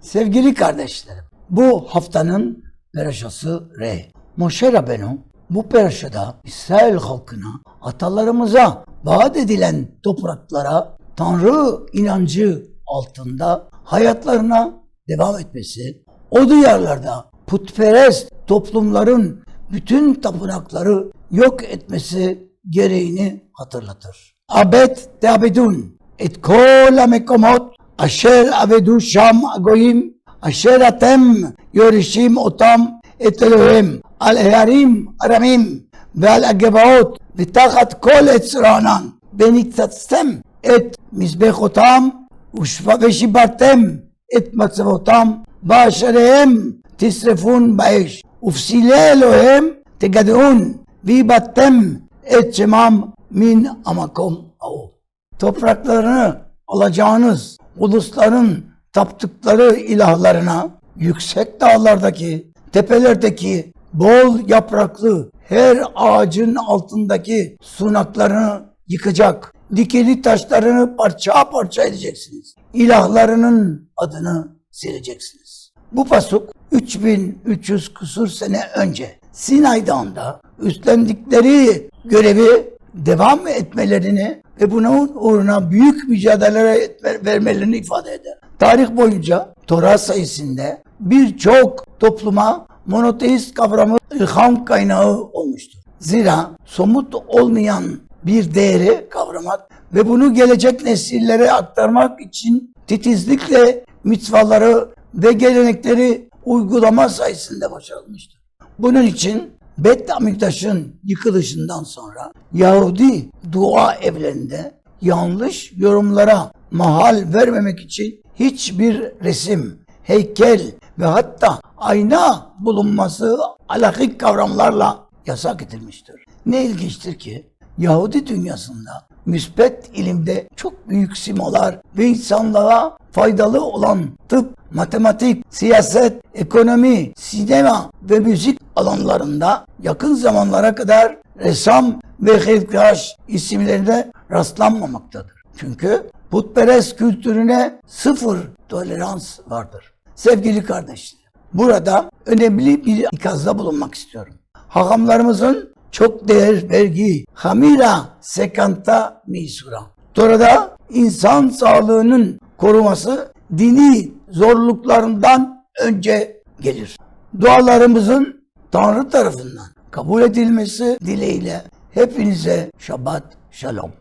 Sevgili kardeşlerim, bu haftanın peraşası Re. Moşe Rabenu bu peraşada İsrail halkına, atalarımıza vaat edilen topraklara Tanrı inancı altında hayatlarına devam etmesi, o diyarlarda putperest toplumların bütün tapınakları yok etmesi gereğini hatırlatır. Abed teabedun et kol mekomot אשר אבדו שם הגויים, אשר אתם יורשים אותם את אלוהיהם, על ההרים הרמים ועל הגבעות ותחת כל עץ רענן, וניצצתם את מזבחותם ושיברתם את מצבותם, באשריהם תשרפון באש, ופסילי אלוהיהם תגדעון, ואיבדתם את שמם מן המקום ההוא. Topraklarını alacağınız ulusların taptıkları ilahlarına yüksek dağlardaki, tepelerdeki bol yapraklı her ağacın altındaki sunaklarını yıkacak, dikili taşlarını parça parça edeceksiniz. İlahlarının adını sileceksiniz. Bu pasuk 3300 küsur sene önce Sinay Dağı'nda üstlendikleri görevi devam etmelerini ve bunun uğruna büyük mücadele vermelerini ifade eder. Tarih boyunca Torah sayısında birçok topluma monoteist kavramı ilham kaynağı olmuştur. Zira somut olmayan bir değeri kavramak ve bunu gelecek nesillere aktarmak için titizlikle mitvaları ve gelenekleri uygulama sayesinde başarılmıştır. Bunun için Bet Amiktaş'ın yıkılışından sonra Yahudi dua evlerinde yanlış yorumlara mahal vermemek için hiçbir resim, heykel ve hatta ayna bulunması alakik kavramlarla yasak edilmiştir. Ne ilginçtir ki Yahudi dünyasında müspet ilimde çok büyük simalar ve insanlığa faydalı olan tıp, matematik, siyaset, ekonomi, sinema ve müzik alanlarında yakın zamanlara kadar ressam ve heykeltıraş isimlerine rastlanmamaktadır. Çünkü putperest kültürüne sıfır tolerans vardır. Sevgili kardeşlerim, burada önemli bir ikazda bulunmak istiyorum. Hakamlarımızın çok değer vergi hamira sekanta misura. Torada insan sağlığının koruması dini zorluklarından önce gelir. Dualarımızın Tanrı tarafından kabul edilmesi dileğiyle hepinize Şabat Shalom.